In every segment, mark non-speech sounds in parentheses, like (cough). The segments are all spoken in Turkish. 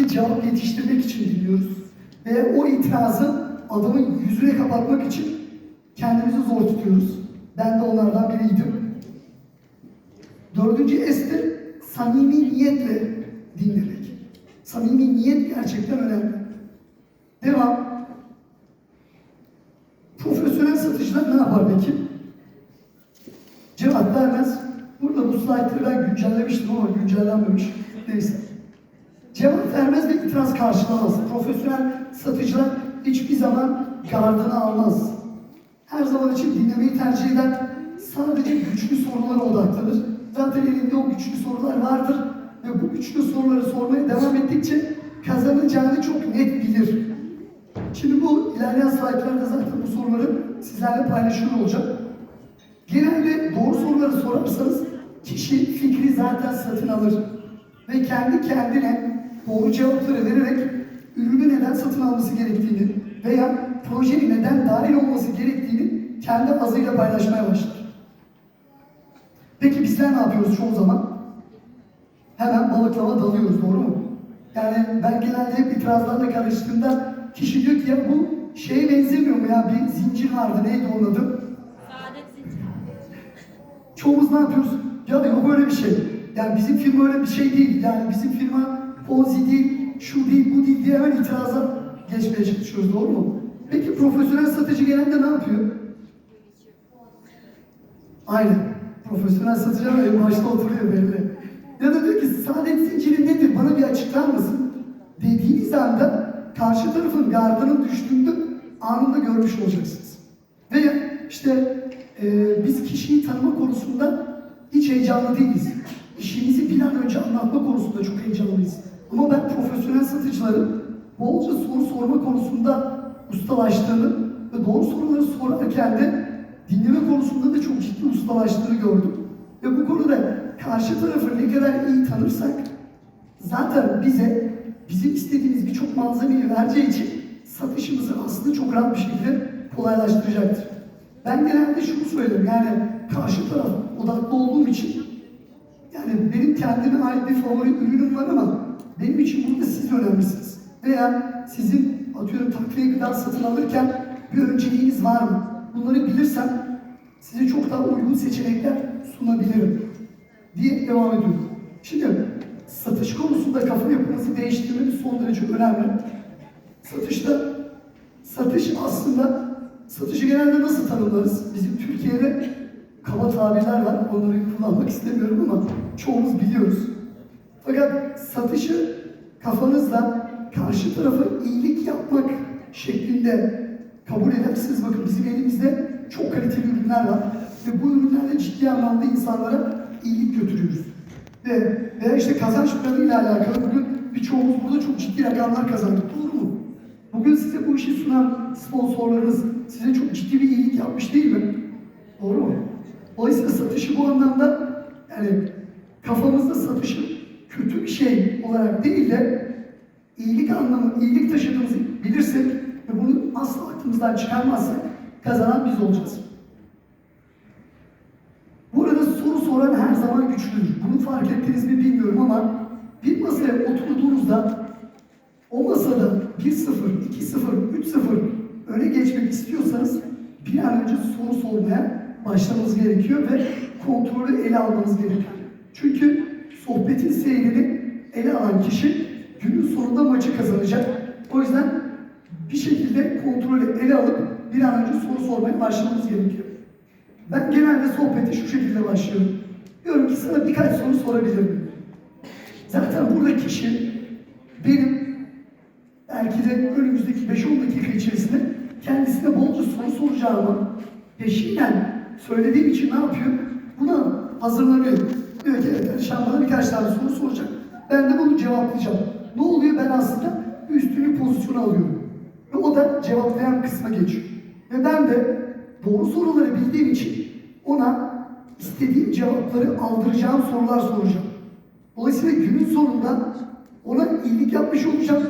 sadece cevap yetiştirmek için dinliyoruz. Ve o itirazı adamın yüzüne kapatmak için kendimizi zor tutuyoruz. Ben de onlardan biriydim. Dördüncü de samimi niyetle dinlemek. Samimi niyet gerçekten önemli. Devam. Profesyonel satıcılar ne yapar peki? Cevap vermez. Burada bu slaytları ben güncellemiştim ama güncellenmemiş. Neyse. Cevap vermez ve itiraz karşılamaz. Profesyonel satıcılar hiçbir zaman gardını almaz. Her zaman için dinlemeyi tercih eder. Sadece güçlü sorulara odaklanır. Zaten elinde o güçlü sorular vardır. Ve bu güçlü soruları sormaya devam ettikçe kazanacağını çok net bilir. Şimdi bu ilerleyen slaytlarda zaten bu soruları sizlerle paylaşıyor olacağım. Genelde doğru soruları sorarsanız kişi fikri zaten satın alır. Ve kendi kendine doğru cevapları vererek ürünü neden satın alması gerektiğini veya projenin neden dahil olması gerektiğini kendi ağzıyla paylaşmaya başlar. Peki bizler ne yapıyoruz çoğu zaman? Hemen balıklama dalıyoruz, doğru mu? Yani ben genelde hep itirazlarla karıştığımda kişi diyor ki ya bu şeye benzemiyor mu ya bir zincir vardı neydi onun adı? Saadet zinciri. Çoğumuz ne yapıyoruz? Ya yok böyle bir şey. Yani bizim firma öyle bir şey değil. Yani bizim firma Ponzi değil, şu değil, bu değil diye hemen itiraza geçmeye çalışıyoruz. Doğru mu? Peki profesyonel satıcı genelde ne yapıyor? Aynen. Profesyonel satıcı ama başta oturuyor belli. Ya da diyor ki saadet zinciri nedir? Bana bir açıklar mısın? Dediğiniz anda karşı tarafın gardının düştüğünde anında görmüş olacaksınız. Veya işte e, biz kişiyi tanıma konusunda hiç heyecanlı değiliz. İşimizi bir an önce anlatma konusunda çok heyecanlıyız. Ama ben profesyonel satıcıların bolca soru sorma konusunda ustalaştığını ve doğru soruları sorarken de dinleme konusunda da çok ciddi ustalaştığını gördüm. Ve bu konuda karşı tarafı ne kadar iyi tanırsak zaten bize bizim istediğimiz birçok malzemeyi vereceği için satışımızı aslında çok rahat bir şekilde kolaylaştıracaktır. Ben genelde şunu söylerim yani karşı taraf odaklı olduğum için yani benim kendime ait bir favori ürünüm var ama benim için burada siz önemlisiniz. Veya sizin atıyorum takviye gıda satın alırken bir önceliğiniz var mı? Bunları bilirsem size çok daha uygun seçenekler sunabilirim diye devam ediyorum. Şimdi satış konusunda kafa yapınızı değiştirmemiz son derece önemli. Satışta satış aslında satışı genelde nasıl tanımlarız? Bizim Türkiye'de kaba tabirler var. Onları kullanmak istemiyorum ama çoğumuz biliyoruz. Fakat satışı kafanızla karşı tarafa iyilik yapmak şeklinde kabul ederseniz bakın bizim elimizde çok kaliteli ürünler var ve bu ürünlerle ciddi anlamda insanlara iyilik götürüyoruz. Ve veya işte kazanç planıyla alakalı bugün birçoğumuz burada çok ciddi rakamlar kazandık. Doğru mu? Bugün size bu işi sunan sponsorlarınız size çok ciddi bir iyilik yapmış değil mi? Doğru mu? Dolayısıyla satışı bu anlamda yani kafamızda satışı kötü bir şey olarak değil de iyilik anlamı, iyilik taşıdığımızı bilirsek ve bunu asla aklımızdan çıkarmazsak kazanan biz olacağız. Burada soru soran her zaman güçlüdür. Bunu fark ettiniz mi bilmiyorum ama bir masaya oturduğunuzda o masada 1-0, 2-0, 3-0 öne geçmek istiyorsanız bir an önce soru sormaya başlamanız gerekiyor ve kontrolü ele almanız gerekiyor. Çünkü sohbetin seyrini ele alan kişi günün sonunda maçı kazanacak. O yüzden bir şekilde kontrolü ele alıp bir an önce soru sormaya başlamamız gerekiyor. Ben genelde sohbeti şu şekilde başlıyorum. Diyorum ki sana birkaç soru sorabilirim. Zaten burada kişi benim belki de önümüzdeki 5-10 dakika içerisinde kendisine bolca soru soracağımı peşinden söylediğim için ne yapıyor? Buna hazırlanıyor. Diyor ki evet Alişan birkaç tane soru soracak. Ben de bunu cevaplayacağım. Ne oluyor? Ben aslında üstünlük pozisyonu alıyorum. Ve o da cevaplayan kısma geçiyor. Ve ben de doğru soruları bildiğim için ona istediğim cevapları aldıracağım sorular soracağım. Dolayısıyla günün sonunda ona iyilik yapmış olacağım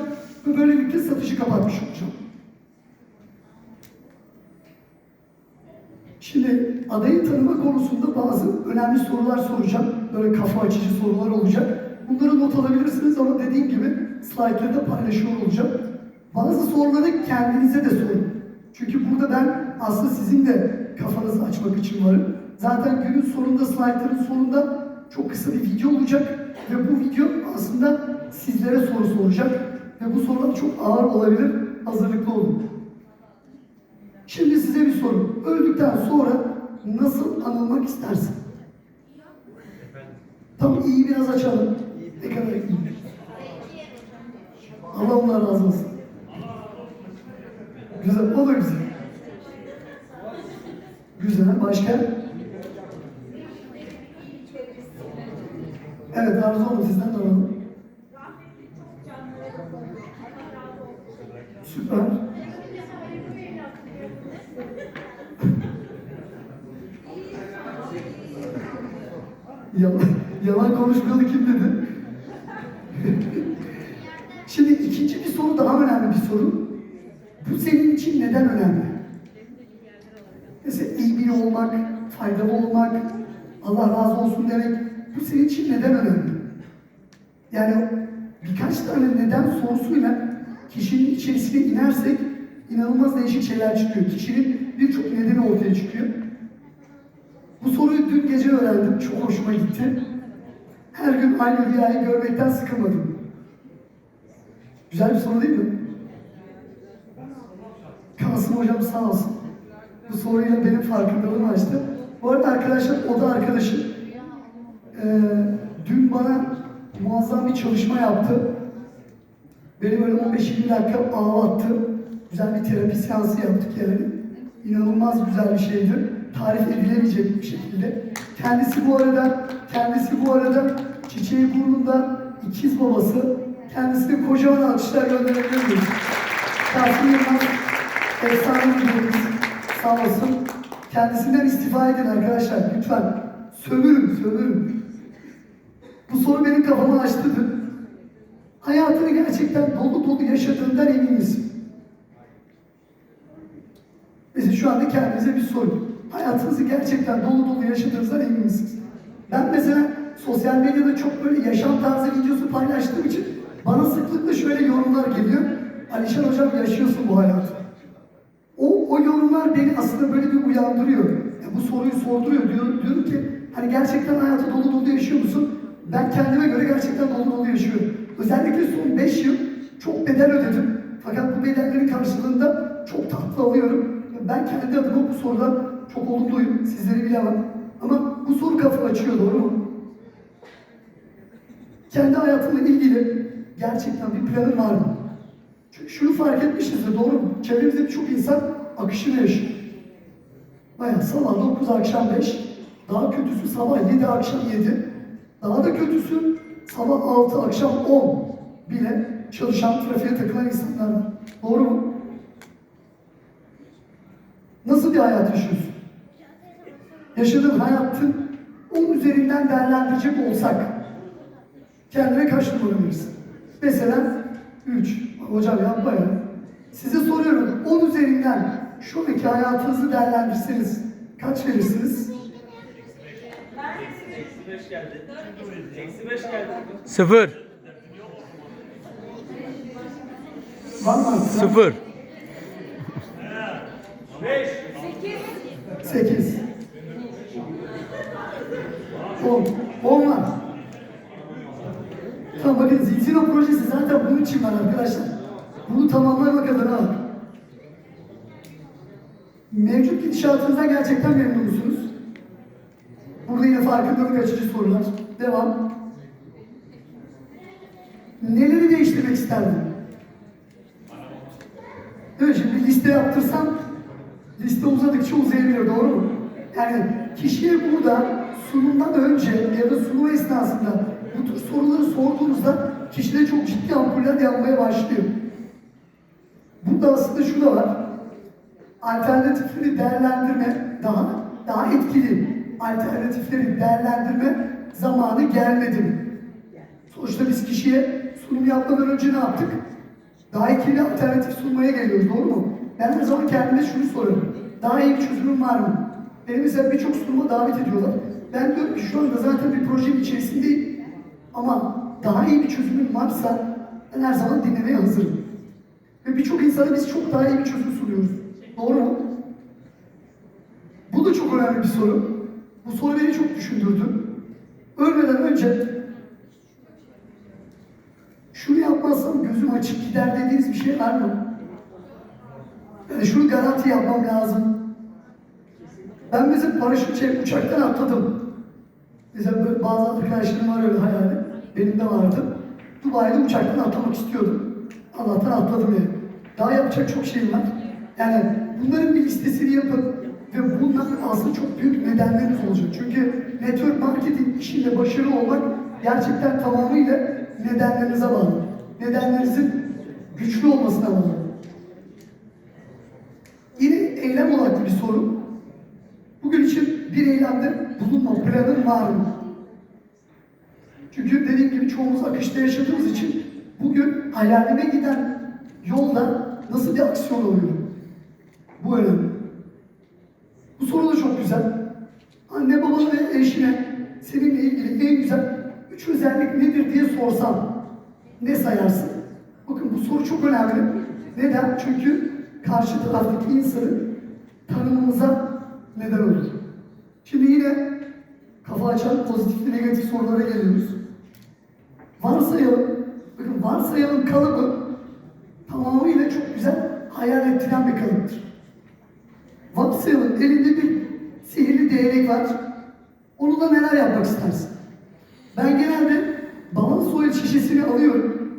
ve böylelikle satışı kapatmış olacağım. Şimdi adayı tanıma konusunda bazı önemli sorular soracağım. Böyle kafa açıcı sorular olacak. Bunları not alabilirsiniz ama dediğim gibi slaytları da paylaşıyor olacağım. Bazı soruları kendinize de sorun. Çünkü burada ben aslında sizin de kafanızı açmak için varım. Zaten günün sonunda, slaytların sonunda çok kısa bir video olacak ve bu video aslında sizlere soru soracak ve bu sorular çok ağır olabilir. Hazırlıklı olun. Şimdi size bir soru. Öldükten sonra nasıl anılmak istersin? Tam iyi biraz açalım. Ne kadar iyi. Allah ondan razı olsun. Güzel, o da güzel. Güzel, başka? Evet, Arzu Hanım sizden de alalım. Konuşmuyordu kim dedi? Şimdi ikinci bir soru daha önemli bir soru. Bu senin için neden önemli? Mesela iyi biri olmak, faydalı olmak, Allah razı olsun demek bu senin için neden önemli? Yani birkaç tane neden sorusuyla kişinin içerisine inersek inanılmaz değişik şeyler çıkıyor. Kişinin birçok nedeni ortaya çıkıyor. Bu soruyu dün gece öğrendim. Çok hoşuma gitti. Her gün aynı rüyayı görmekten sıkılmadım. Güzel bir soru değil mi? Kasım hocam sağ olsun. Bu soruyla benim farkındalığımı açtı. Bu arada arkadaşlar, o da arkadaşım. Ee, dün bana muazzam bir çalışma yaptı. Beni böyle 15-20 dakika ağlattı. Güzel bir terapi seansı yaptık yani. İnanılmaz güzel bir şeydi. Tarif edilemeyecek bir şekilde. Kendisi bu arada, kendisi bu arada çiçeği burnunda ikiz babası. Kendisine kocaman alkışlar gönderebilir miyiz? Kasım Yılmaz, efsane müdürümüz. Sağ olsun. Kendisinden istifa edin arkadaşlar lütfen. Sövürüm, sövürüm. Bu soru benim kafamı açtı dün. Hayatını gerçekten dolu dolu yaşadığından emin misin? Mesela şu anda kendinize bir soru. Hayatınızı gerçekten dolu dolu yaşadığınızdan emin misiniz? Ben mesela sosyal medyada çok böyle yaşam tarzı videosu paylaştığım için bana sıklıkla şöyle yorumlar geliyor. Alişan hocam yaşıyorsun bu hayatı. O, o yorumlar beni aslında böyle bir uyandırıyor. Ya bu soruyu sorduruyor. Diyor, diyorum ki hani gerçekten hayatı dolu dolu yaşıyor musun? Ben kendime göre gerçekten dolu dolu yaşıyorum. Özellikle son 5 yıl çok bedel ödedim. Fakat bu bedellerin karşılığında çok tatlı alıyorum. Ben kendi adıma bu soruda çok olumluyum. Sizleri bilemem. Ama bu soru kafa açıyor doğru mu? Kendi hayatımla ilgili gerçekten bir planın var mı? Çünkü şunu fark etmişizdir doğru mu? Çevremizde birçok insan akışını yaşıyor. Bayağı sabah 9 akşam 5, daha kötüsü sabah 7 akşam 7, daha da kötüsü sabah 6 akşam 10 bile çalışan, trafiğe takılan insanlar var. Doğru mu? Nasıl bir hayat yaşıyorsun? Yaşadığın hayatın 10 üzerinden değerlendirecek olsak kendine kaç numara verirsin? Mesela 3. Hocam yapma ya. Size soruyorum 10 üzerinden şu anki hayatınızı değerlendirseniz kaç verirsiniz? Eksi 5 geldi. Eksi 5 geldi. Sıfır. Var mı artık? Sıfır. 5. 8 10 10 var. Tamam bakın Zilzino projesi zaten bunun için var arkadaşlar. Bunu tamamlamak adına var. Mevcut gidişatınızdan gerçekten memnun musunuz? Burada yine farkındalık açıcı sorular. Devam. Neleri değiştirmek isterdin? Evet şimdi liste yaptırsam liste uzadıkça uzayabilir doğru mu? Yani kişiye burada sunumdan önce ya da sunum esnasında bu tür soruları sorduğunuzda kişide çok ciddi ampuller yanmaya başlıyor. Burada aslında şu da var. Alternatifleri değerlendirme daha daha etkili alternatifleri değerlendirme zamanı gelmedi mi? Sonuçta biz kişiye sunum yapmadan önce ne yaptık? Daha etkili alternatif sunmaya geliyoruz, doğru mu? Ben her zaman kendime şunu soruyorum. Daha iyi bir çözümüm var mı? Beni mesela birçok sunuma davet ediyorlar. Ben diyorum ki şu anda zaten bir projenin içerisindeyim. Ama daha iyi bir çözümün varsa ben her zaman dinlemeye hazırım. Ve birçok insana biz çok daha iyi bir çözüm sunuyoruz. Doğru mu? Bu da çok önemli bir soru. Bu soru beni çok düşündürdü. Ölmeden önce şunu yapmazsam gözüm açık gider dediğiniz bir şey var mı? Yani şunu garanti yapmam lazım. Ben mesela paraşüt çekip uçaktan atladım. Mesela bazı arkadaşlarım var öyle hayali. Benim de vardı. Dubai'de uçaktan atlamak istiyordum. Allah'tan atladım yani. Daha yapacak çok şeyim var. Yani bunların bir listesini yapın ve bunların aslında çok büyük nedenleriniz olacak. Çünkü network marketing işinde başarılı olmak gerçekten tamamıyla nedenlerinize bağlı. Nedenlerinizin güçlü olmasına bağlı. Yine eylem odaklı bir soru. Bugün için bir eylemde bulunma planın var mı? Çünkü dediğim gibi çoğumuz akışta yaşadığımız için bugün hayalime giden yolda nasıl bir aksiyon oluyor? Bu önemli. Bu soru da çok güzel. Anne babana ve eşine seninle ilgili en güzel üç özellik nedir diye sorsam ne sayarsın? Bakın bu soru çok önemli. Neden? Çünkü karşı taraftaki insanı tanımamıza neden olur. Şimdi yine kafa açan pozitif ve negatif sorulara geliyoruz. Varsayalım, bakın varsayalım kalıbı tamamıyla çok güzel hayal ettiren bir kalıptır. Varsayalım elinde bir sihirli değnek var. Onunla neler yapmak istersin? Ben genelde balans oil şişesini alıyorum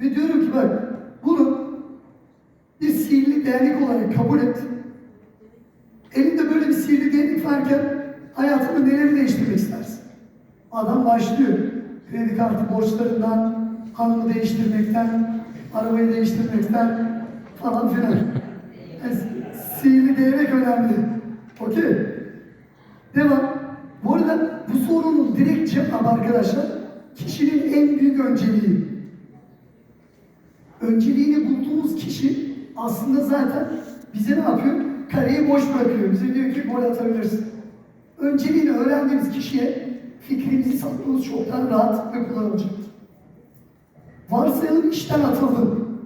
ve diyorum ki bak bunu bir sihirli değnek olarak kabul et. Elinde böyle bir sihirli değnek varken hayatında neleri değiştirmek istersin? Adam başlıyor. Kredi kartı borçlarından, hanımı değiştirmekten, arabayı değiştirmekten falan filan. Yani sihirli değnek önemli. Okey. Devam. Bu arada bu sorunun direkt cevabı arkadaşlar kişinin en büyük önceliği. Önceliğini bulduğumuz kişi aslında zaten bize ne yapıyor? Kareyi boş bırakıyor. Bize diyor ki gol atabilirsin. Önceliğini öğrendiğimiz kişiye fikrimizi satmamız çok daha rahat ve kolay olacak. Varsayalım işten atıldım.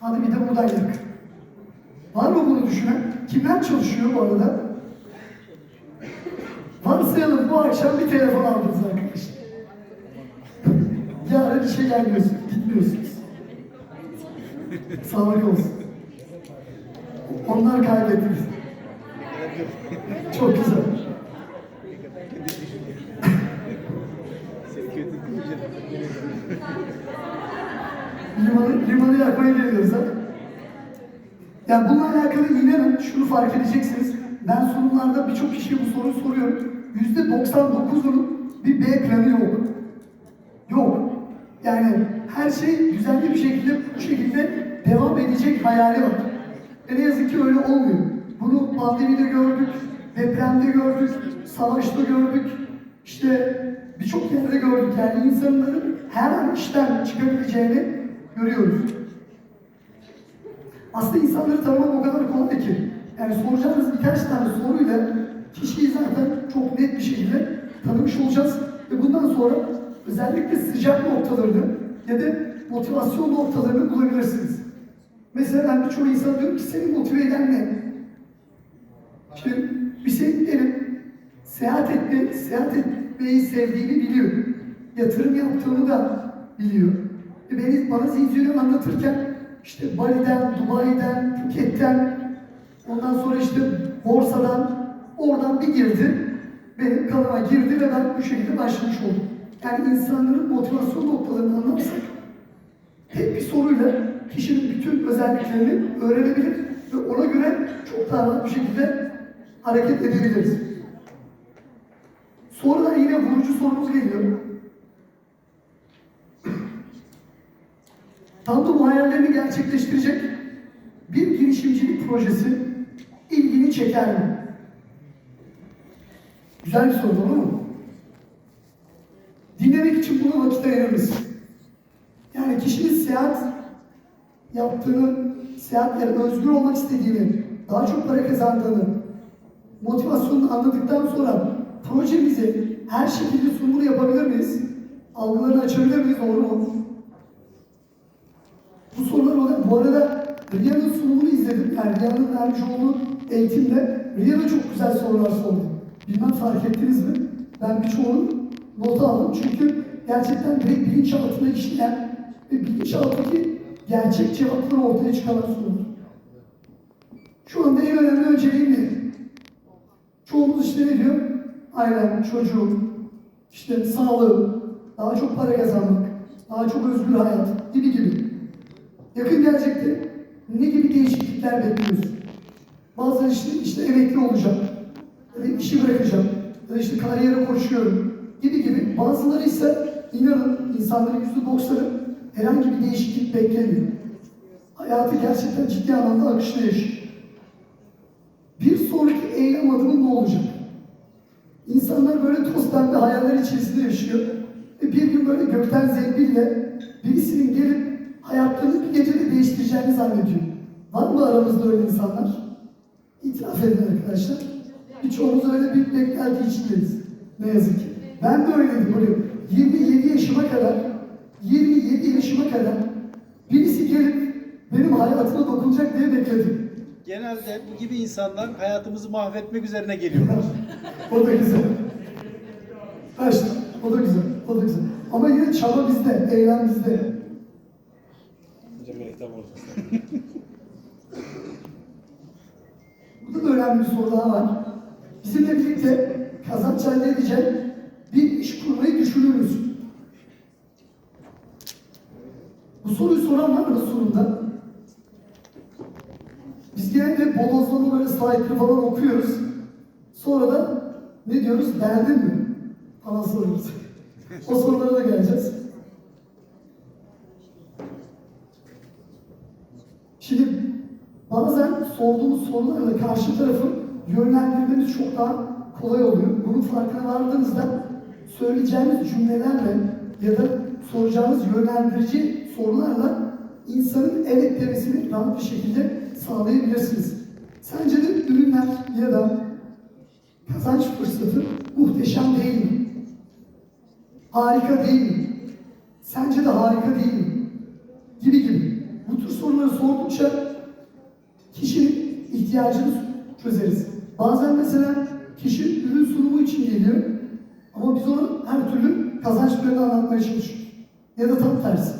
Hadi bir de buradan yak. Var mı bunu düşünen? Kimler çalışıyor bu arada? Varsayalım bu akşam bir telefon aldınız arkadaşlar. Yarın işe gelmiyorsunuz, gitmiyorsunuz. Sağlık olsun. Onlar kaybettiniz. Çok güzel. Yakmaya geliyoruz ha. Yani bununla alakalı inanın şunu fark edeceksiniz. Ben sunumlarda birçok kişiye bu soruyu soruyorum. Yüzde 99'unun bir B planı yok. Yok. Yani her şey düzenli bir şekilde bu şekilde devam edecek hayali var. E ne yazık ki öyle olmuyor. Bunu pandemide gördük, depremde gördük, savaşta gördük. İşte birçok yerde gördük. Yani insanların her an işten çıkabileceğini görüyoruz. Aslında insanları tanımak o kadar kolay ki. Yani soracağınız birkaç tane soruyla kişiyi zaten çok net bir şekilde tanımış olacağız. Ve bundan sonra özellikle sıcak noktalarını ya da motivasyon noktalarını bulabilirsiniz. Mesela ben birçok insan diyorum ki seni motive eden ne? Şimdi bir şey diyelim, seyahat etme, seyahat etmeyi sevdiğini biliyor. Yatırım yaptığını da biliyor. Beni, bana zincirini anlatırken işte Bali'den, Dubai'den, Phuket'ten, ondan sonra işte borsadan, oradan bir girdi. Benim kanıma girdi ve ben bu şekilde başlamış oldum. Yani insanların motivasyon noktalarını anlarsak tek bir soruyla kişinin bütün özelliklerini öğrenebilir ve ona göre çok daha rahat bir şekilde hareket edebiliriz. Sonradan yine vurucu sorumuz geliyor. Tam da bu hayallerini gerçekleştirecek bir girişimcilik projesi ilgini çeker mi? Güzel bir soru doğru mu? Dinlemek için buna vakit ayırır? Yani kişinin seyahat yaptığını, seyahatlere özgür olmak istediğini, daha çok para kazandığını, motivasyonunu anladıktan sonra projemizi her şekilde sunumunu yapabilir miyiz? algılarını açabilir miyiz? Doğru mu? Olarak bu arada Riya'nın sunumunu izledim. Yani Riya'nın vermiş olduğu eğitimde Riya da çok güzel sorular sordu. Bilmem fark ettiniz mi? Ben birçoğunu nota aldım. Çünkü gerçekten direkt bilinçaltına işleyen ve bilinçaltındaki gerçek cevapları ortaya çıkaran sorular. Şu anda en önemli önceliğim ne? Çoğumuz işte ne diyor? Ailem, çocuğum, işte sağlığım, daha çok para kazanmak, daha çok özgür hayat gibi gibi. Yakın gelecekte ne gibi değişiklikler bekliyoruz? Bazıları işte, işte emekli olacağım, ya da işi bırakacağım, ya da işte kariyere koşuyorum gibi gibi. Bazıları ise inanın insanların yüzde doksanı herhangi bir değişiklik beklemiyor. Hayatı gerçekten ciddi anlamda akışta yaşıyor. Bir sonraki eylem adımı ne olacak? İnsanlar böyle toz pembe hayaller içerisinde yaşıyor. Ve bir gün böyle gökten zembille birisinin gelip hayatlarını bir gecede değiştireceğini zannediyor. Var mı aramızda öyle insanlar? İtiraf edin arkadaşlar. Birçoğumuz öyle bir beklenti içindeyiz. Ne yazık ki. Ben de öyleydim böyle. 27 yaşıma kadar 27 yaşıma kadar birisi gelip benim hayatıma dokunacak diye bekledim. Genelde bu gibi insanlar hayatımızı mahvetmek üzerine geliyorlar. (laughs) o da güzel. İşte, o da güzel, o da güzel. Ama yine çaba bizde, eylem bizde. Burada da önemli bir soru daha var. Bizimle birlikte kazanç elde edecek bir iş kurmayı düşünür müsün? Bu soruyu soran var mı sunumda? Biz genelde bodozlama böyle slaytları falan okuyoruz. Sonra da ne diyoruz? Beğendin mi? Falan soruyoruz. o sorulara da geleceğiz. Şimdi bazen sorduğumuz sorularla karşı tarafı yönlendirmemiz çok daha kolay oluyor. Bunun farkına vardığınızda söyleyeceğimiz cümlelerle ya da soracağımız yönlendirici sorularla insanın evet demesini rahat bir şekilde sağlayabilirsiniz. Sence de ürünler ya da kazanç fırsatı muhteşem değil mi? Harika değil mi? Sence de harika değil mi? Gibi gibi. Bu tür soruları sordukça ihtiyacını çözeriz. Bazen mesela kişi ürün sunumu için geliyor ama biz ona her türlü kazanç planı anlatmaya çalışıyoruz. Ya da tam tersi.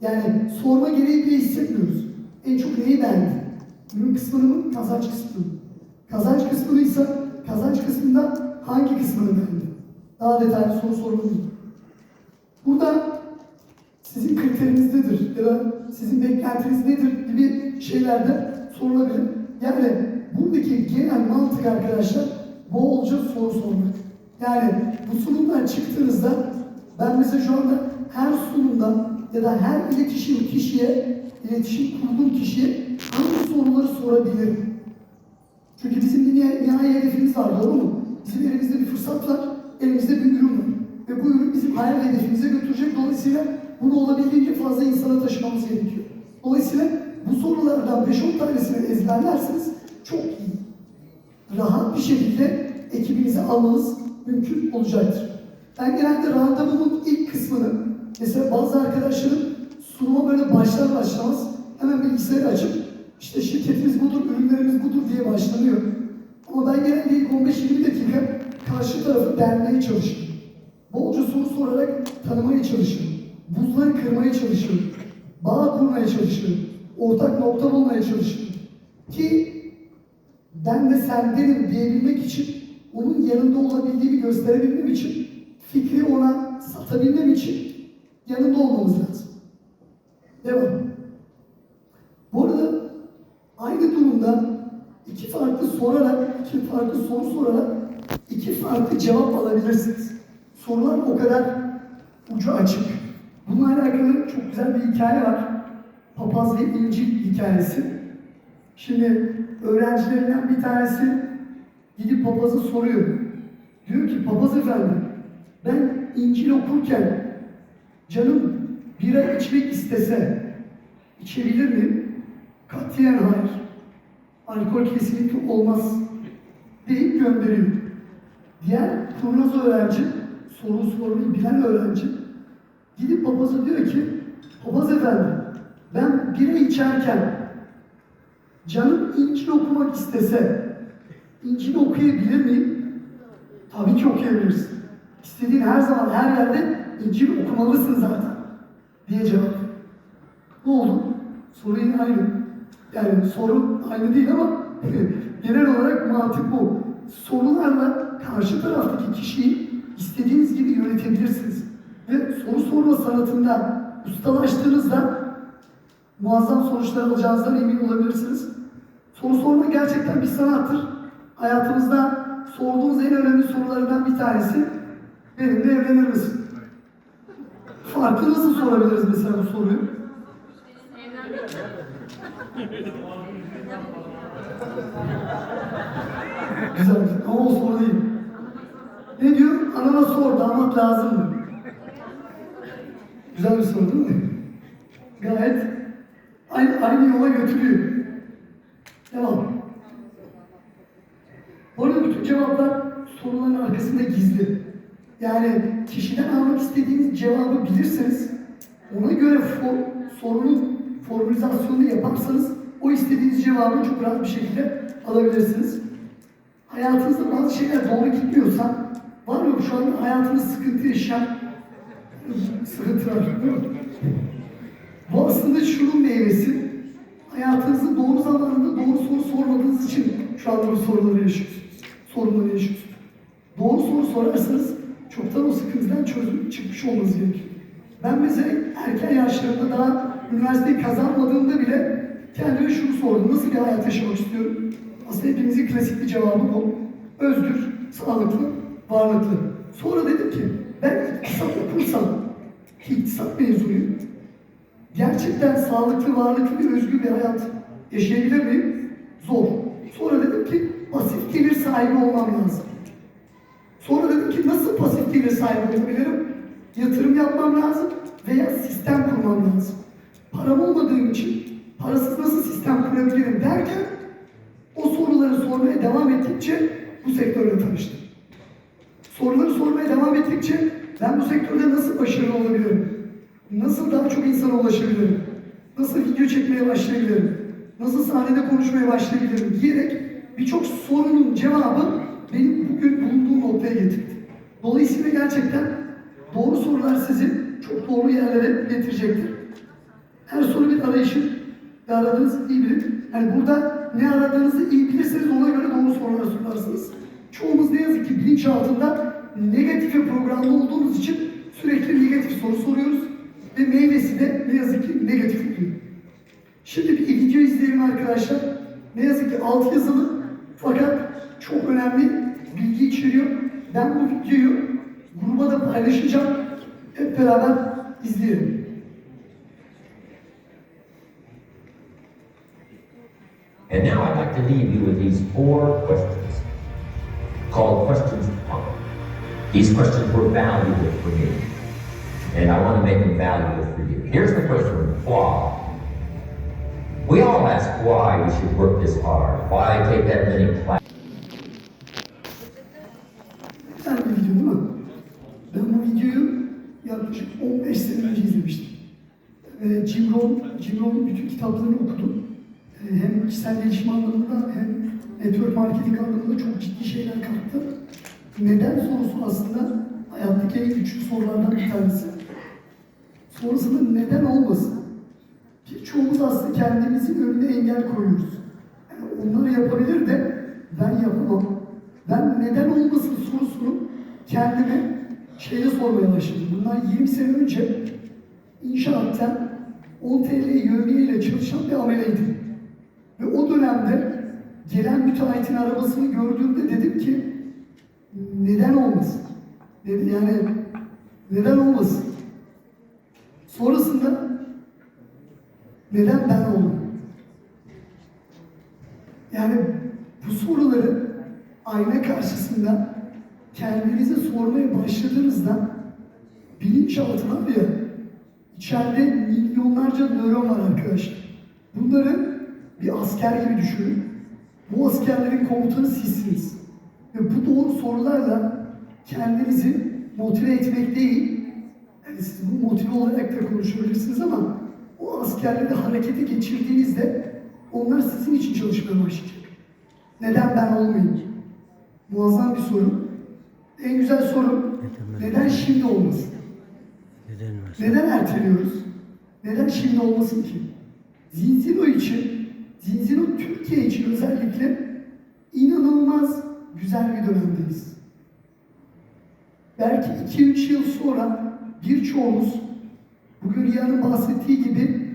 Yani sorma gereği bile hissetmiyoruz. En çok neyi beğendin? Ürün kısmını mı, kazanç kısmını mı? Kazanç kısmını ise kazanç kısmında hangi kısmını beğendin? Daha detaylı soru sormalıyım. Burada sizin kriteriniz nedir ya da sizin beklentiniz nedir gibi şeyler de sorulabilir. Yani buradaki genel mantık arkadaşlar bolca soru sormak. Yani bu sunumdan çıktığınızda ben mesela şu anda her sunumda ya da her iletişim kişiye, iletişim kurduğum kişiye hangi soruları sorabilirim? Çünkü bizim bir nihai hedefimiz var, doğru mu? Bizim elimizde bir fırsat var, elimizde bir ürün var. Ve bu ürün bizim hayal hedefimize götürecek. Dolayısıyla bunu olabildiğince fazla insana taşımamız gerekiyor. Dolayısıyla bu sorulardan 5-10 tanesini ezberlerseniz çok iyi, rahat bir şekilde ekibinize almanız mümkün olacaktır. Ben genelde randevunun ilk kısmını, mesela bazı arkadaşlarım sunuma böyle başlar başlamaz hemen bilgisayarı açıp işte şirketimiz budur, ürünlerimiz budur diye başlanıyor. Ama ben genelde ilk 15-20 dakika karşı tarafı dermeye çalışıyorum. Bolca soru sorarak tanımaya çalışıyorum. Buzları kırmaya çalışıyorum. Bağ kurmaya çalışıyorum. Ortak nokta bulmaya çalışıyorum. Ki ben de sendenim diyebilmek için, onun yanında olabildiğimi gösterebilmem için, fikri ona satabilmem için yanında olmamız lazım. Devam. Bu arada aynı durumda iki farklı sorarak, iki farklı soru sorarak iki farklı cevap alabilirsiniz. Sorular o kadar ucu açık. Bununla alakalı çok güzel bir hikaye var. Papaz ve İncil hikayesi. Şimdi öğrencilerinden bir tanesi gidip papaza soruyor. Diyor ki papaz efendi ben İncil okurken canım bira içmek istese içebilir miyim? Katiyen hayır. Alkol kesinlikle olmaz deyip gönderiyor. Diğer kurnaz öğrenci, soru sormayı bilen öğrenci Gidip papaza diyor ki, papaz efendi ben bira içerken canım İncil okumak istese İncil okuyabilir miyim? Tabii ki okuyabilirsin. İstediğin her zaman her yerde İncil okumalısın zaten diye cevap. Ne oldu? Soru yine aynı. Yani soru aynı değil ama (laughs) genel olarak mantık bu. Sorularla karşı taraftaki kişiyi istediğiniz gibi yönetebilirsiniz. Ve soru sorma sanatında ustalaştığınızda muazzam sonuçlar alacağınızdan emin olabilirsiniz. Soru sorma gerçekten bir sanattır. Hayatımızda sorduğumuz en önemli sorulardan bir tanesi benimle evlenir misin? Farklı nasıl sorabiliriz mesela bu soruyu? Güzel ama o soru değil. Ne diyor? Anana sor, damat lazım mı? Güzel bir soru değil mi? Gayet aynı, aynı yola götürüyor. Devam. Bu arada bütün cevaplar soruların arkasında gizli. Yani kişiden almak istediğiniz cevabı bilirseniz ona göre for, sorunun formülizasyonunu yaparsanız o istediğiniz cevabı çok rahat bir şekilde alabilirsiniz. Hayatınızda bazı şeyler doğru gitmiyorsa var mı şu anda hayatınız sıkıntı yaşayan sıkıntılar? Bu aslında şunun meyvesi. Hayatınızı doğru zamanında doğru soru sormadığınız için şu anda bu soruları yaşıyorsunuz. Sorunları yaşıyorsunuz. Doğru soru sorarsanız çoktan o sıkıntıdan çözüm çıkmış olmanız gerekiyor. Ben mesela erken yaşlarımda daha üniversiteyi kazanmadığımda bile kendime şunu sordum. Nasıl bir hayat yaşamak istiyorum? Aslında hepimizin klasik bir cevabı bu. Özgür, sağlıklı, varlıklı. Sonra dedim ki ben iktisat okursam, ki iktisat mezunuyum, gerçekten sağlıklı, varlıklı özgür bir hayat yaşayabilir miyim? Zor. Sonra dedim ki pasif gelir sahibi olmam lazım. Sonra dedim ki nasıl pasif gelir sahibi olabilirim? Yatırım yapmam lazım veya sistem kurmam lazım. Param olmadığım için parasız nasıl sistem kurabilirim derken o soruları sormaya devam ettikçe bu sektörle tanıştım. Soruları sormaya devam ettikçe ben bu sektörde nasıl başarılı olabilirim? Nasıl daha çok insana ulaşabilirim? Nasıl video çekmeye başlayabilirim? Nasıl sahnede konuşmaya başlayabilirim? Diyerek birçok sorunun cevabı benim bugün bulunduğum noktaya getirdi. Dolayısıyla gerçekten doğru sorular sizi çok doğru yerlere getirecektir. Her soru bir arayışın ve aradığınızı iyi bilin. Yani burada ne aradığınızı iyi bilirseniz ona göre doğru sorular sorarsınız. Çoğumuz ne yazık ki bilinçaltında negatife programlı olduğumuz için sürekli negatif soru soruyoruz. Ve meyvesi de ne yazık ki negatif oluyor. Şimdi bir video izleyelim arkadaşlar. Ne yazık ki alt yazılı fakat çok önemli bilgi içeriyor. Ben bu videoyu gruba da paylaşacağım. Hep beraber izleyelim. And now I'd like to leave you with these four questions called questions one. These questions were valuable for me, and I want to make them valuable for you. Here's the first one why? We all ask why we should work this hard, why take that many classes. Ben bu videoyu yaklaşık 15 sene önce izlemiştim. Ve Jim Rohn, Jim Rohn'un bütün kitaplarını okudum. Ee, Hem kişisel gelişim anlamında hem network marketing anlamında çok ciddi şeyler kattı. Neden sorusu aslında hayattaki en güçlü sorulardan bir tanesi. Sonrasında neden olmasın? Birçoğumuz aslında kendimizin önüne engel koyuyoruz. Yani onlar yapabilir de ben yapamam. Ben neden olmasın sorusunu kendime şeyde sormaya başladım. Bundan 20 sene önce inşaatta 10 TL yövmiye ile çalışan bir ameleydim. Ve o dönemde gelen müteahhitin arabasını gördüğümde dedim ki neden olmasın? Yani neden olmasın? Sonrasında neden ben olmam? Yani bu soruları ayna karşısında kendinize sormaya başladığınızda bilinçaltı var ya içeride milyonlarca nöron var arkadaşlar. Bunları bir asker gibi düşünün. Bu askerlerin komutanı sizsiniz. Ve bu doğru sorularla kendinizi motive etmek değil, siz motive olarak da konuşabilirsiniz ama o askerleri harekete geçirdiğinizde onlar sizin için çalışmaya başlayacak. Neden ben olmayayım? Muazzam bir soru. En güzel soru neden şimdi olmasın? Neden var? Neden erteliyoruz? Neden şimdi olmasın ki? Zinzino için, Zinzino Türkiye için özellikle inanılmaz güzel bir dönemdeyiz. Belki 2-3 yıl sonra birçoğumuz bugün Rüya'nın bahsettiği gibi